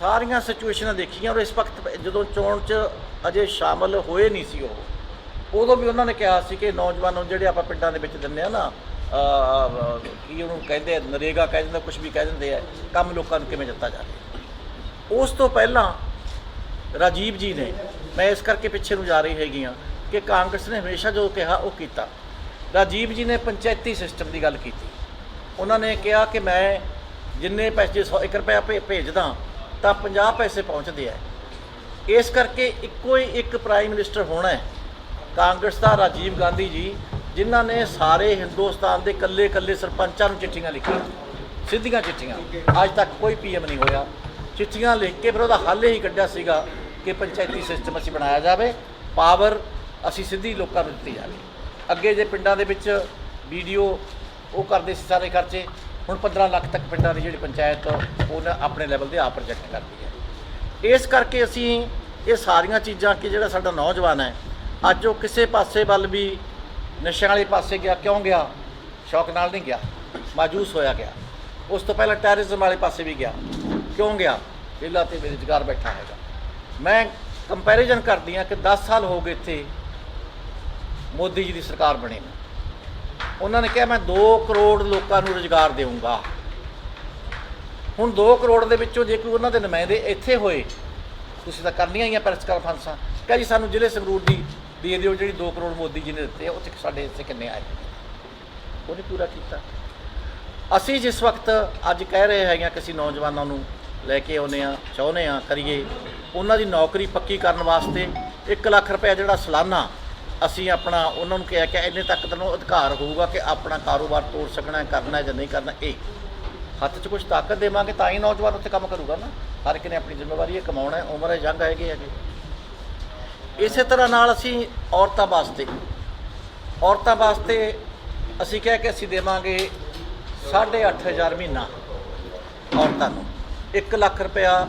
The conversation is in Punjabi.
ਸਾਰੀਆਂ ਸਿਚੁਏਸ਼ਨਾਂ ਦੇਖੀਆਂ ਔਰ ਇਸ ਵਕਤ ਜਦੋਂ ਚੋਣ 'ਚ ਅਜੇ ਸ਼ਾਮਲ ਹੋਏ ਨਹੀਂ ਸੀ ਉਹ ਉਦੋਂ ਵੀ ਉਹਨਾਂ ਨੇ ਕਿਹਾ ਸੀ ਕਿ ਨੌਜਵਾਨਾਂ ਨੂੰ ਜਿਹੜੇ ਆਪਾਂ ਪਿੰਡਾਂ ਦੇ ਵਿੱਚ ਦਿੰਦੇ ਆ ਨਾ ਅਹ, ਕੀ ਉਹਨੂੰ ਕਹਿੰਦੇ ਨਰੇਗਾ ਕਹਿ ਦਿੰਦੇ ਕੁਝ ਵੀ ਕਹਿ ਦਿੰਦੇ ਆ ਕੰਮ ਲੋਕਾਂ ਨੂੰ ਕਿਵੇਂ ਦਿੱਤਾ ਜਾਵੇ। ਉਸ ਤੋਂ ਪਹਿਲਾਂ ਰਾਜੀਵ ਜੀ ਨੇ ਮੈਂ ਇਸ ਕਰਕੇ ਪਿੱਛੇ ਨੂੰ ਜਾ ਰਹੀ ਹੈਗੀ ਆ ਕਿ ਕਾਂਗਰਸ ਨੇ ਹਮੇਸ਼ਾ ਜੋ ਕਿਹਾ ਉਹ ਕੀਤਾ। ਰਾਜੀਵ ਜੀ ਨੇ ਪੰਚਾਇਤੀ ਸਿਸਟਮ ਦੀ ਗੱਲ ਕੀਤੀ। ਉਹਨਾਂ ਨੇ ਕਿਹਾ ਕਿ ਮੈਂ ਜਿੰਨੇ ਪੈਸੇ 100 1 ਰੁਪਇਆ ਭੇ- ਭੇਜਦਾ ਤਾਂ 50 ਪੈਸੇ ਪਹੁੰਚਦੇ ਆ। ਇਸ ਕਰਕੇ ਇੱਕੋ ਹੀ ਇੱਕ ਪ੍ਰਾਈਮ ਮਿਨਿਸਟਰ ਹੋਣਾ ਹੈ, ਕਾਂਗਰਸ ਦਾ ਰਾਜੀਵ ਗਾਂਧੀ ਜੀ, ਜਿਨ੍ਹਾਂ ਨੇ ਸਾਰੇ ਹਿੰਦੁਸਤਾਨ ਦੇ ਕੱਲੇ-ਕੱਲੇ ਸਰਪੰਚਾਂ ਨੂੰ ਚਿੱਠੀਆਂ ਲਿਖੀਆਂ, ਸਿੱਧੀਆਂ ਚਿੱਠੀਆਂ। ਅੱਜ ਤੱਕ ਕੋਈ ਪੀਐਮ ਨਹੀਂ ਹੋਇਆ। ਚਿੱਠੀਆਂ ਲਿਖ ਕੇ ਫਿਰ ਉਹਦਾ ਹੱਲ ਹੀ ਕੱਢਿਆ ਸੀਗਾ ਕਿ ਪੰਚਾਇਤੀ ਸਿਸਟਮ ਅਸੀਂ ਬਣਾਇਆ ਜਾਵੇ, ਪਾਵਰ ਅਸੀਂ ਸਿੱਧੀ ਲੋਕਾਂ ਨੂੰ ਦਿੱਤੀ ਜਾਵੇ। ਅੱਗੇ ਜੇ ਪਿੰਡਾਂ ਦੇ ਵਿੱਚ ਵੀਡੀਓ ਉਹ ਕਰਦੇ ਸੀ ਸਾਰੇ ਖਰਚੇ ਹੁਣ 15 ਲੱਖ ਤੱਕ ਪਿੰਡਾਂ ਦੀ ਜਿਹੜੀ ਪੰਚਾਇਤ ਉਹਨਾਂ ਆਪਣੇ ਲੈਵਲ ਤੇ ਆਪ ਪ੍ਰੋਜੈਕਟ ਕਰਦੀ ਹੈ। ਇਸ ਕਰਕੇ ਅਸੀਂ ਇਹ ਸਾਰੀਆਂ ਚੀਜ਼ਾਂ ਕਿ ਜਿਹੜਾ ਸਾਡਾ ਨੌਜਵਾਨ ਹੈ, ਅੱਜ ਉਹ ਕਿਸੇ ਪਾਸੇ ਵੱਲ ਵੀ ਨਸ਼ਿਆਂ ਵਾਲੇ ਪਾਸੇ ਗਿਆ, ਕਿਉਂ ਗਿਆ? ਸ਼ੌਕ ਨਾਲ ਨਹੀਂ ਗਿਆ। ਮਾਜੂਸ ਹੋਇਆ ਗਿਆ। ਉਸ ਤੋਂ ਪਹਿਲਾਂ ਟੈਰਰਿਜ਼ਮ ਵਾਲੇ ਪਾਸੇ ਵੀ ਗਿਆ। ਕਿਉਂ ਗਿਆ? ਵਿਹਲਾ ਤੇ ਬੇਰੁਜ਼ਗਾਰ ਬੈਠਾ ਹੈਗਾ। ਮੈਂ ਕੰਪੈਰੀਜ਼ਨ ਕਰਦੀ ਹਾਂ ਕਿ 10 ਸਾਲ ਹੋ ਗਏ ਇੱਥੇ ਮੋਦੀ ਜੀ ਦੀ ਸਰਕਾਰ ਬਣੀ ਨੂੰ। ਉਹਨਾਂ ਨੇ ਕਿਹਾ, ਮੈਂ 2 ਕਰੋੜ ਲੋਕਾਂ ਨੂੰ ਰੁਜ਼ਗਾਰ ਦੇਵਾਂਗਾ ਹੁਣ 2 ਕਰੋੜ ਦੇ ਵਿੱਚੋਂ ਜੇ ਕੋਈ ਉਹਨਾਂ ਦੇ ਨੁਮਾਇੰਦੇ ਇੱਥੇ ਹੋਏ, ਤੁਸੀਂ ਤਾਂ ਕਰਨੀਆਂ ਹੀ ਆ ਪ੍ਰੈਸ ਕਾਨਫਰੰਸਾਂ ਕਹੇ ਜੀ, ਸਾਨੂੰ ਜ਼ਿਲ੍ਹੇ ਸੰਗਰੂਰ ਦੀ, ਦੇ ਦਿਓ ਜਿਹੜੀ 2 ਕਰੋੜ ਮੋਦੀ ਜੀ ਨੇ ਦਿੱਤੇ ਉਹ ਉੱਥੇ ਸਾਡੇ ਇੱਥੇ ਕਿੰਨੇ ਆਏ? ਉਹਨੇ ਪੂਰਾ ਕੀਤਾ। ਅਸੀਂ ਜਿਸ ਵਕਤ ਅੱਜ ਕਹਿ ਰਹੇ ਹੈਗੇ ਹਾਂ ਕਿ ਅਸੀਂ ਨੌਜਵਾਨਾਂ ਨੂੰ ਲੈ ਕੇ ਆਉਨੇ ਆ ਚਾਹੁੰਦੇ ਆ ਕਰੀਏ, ਉਹਨਾਂ ਦੀ ਨੌਕਰੀ ਪੱਕੀ ਕਰਨ ਵਾਸਤੇ 1 ਲੱਖ ਰੁਪਏ ਜਿਹੜਾ ਸਾਲਾਨਾ ਅਸੀਂ ਆਪਣਾ ਉਹਨਾਂ ਨੂੰ ਕਿਹਾ ਕਿ ਇੰਨੇ ਤੱਕ ਤੈਨੂੰ ਅਧਿਕਾਰ ਹੋਊਗਾ ਕਿ ਆਪਣਾ ਕਾਰੋਬਾਰ ਤੋੜ ਸਕਣਾ ਕਰਨਾ ਜਾਂ ਨਹੀਂ ਕਰਨਾ, ਇਹ। ਹੱਥ 'ਚ ਕੁਝ ਤਾਕਤ ਦੇਵਾਂਗੇ ਤਾਂ ਹੀ ਨੌਜਵਾਨ ਉੱਥੇ ਕੰਮ ਕਰੂਗਾ ਨਾ। ਹਰ ਇੱਕ ਨੇ ਆਪਣੀ ਜ਼ਿੰਮੇਵਾਰੀ ਇਹ ਕਮਾਉਣਾ ਹੈ, ਉਮਰ ਹੈ, ਜੰਗ ਹੈਗੇ ਹੈਗੇ। ਇਸੇ ਤਰ੍ਹਾਂ ਨਾਲ ਅਸੀਂ ਔਰਤਾਂ ਵਾਸਤੇ ਔਰਤਾਂ ਵਾਸਤੇ ਅਸੀਂ ਕਹਿ ਕੇ ਅਸੀਂ ਦੇਵਾਂਗੇ 8500 ਮਹੀਨਾ ਔਰਤਾਂ ਨੂੰ। 1 ਲੱਖ ਰੁਪਇਆ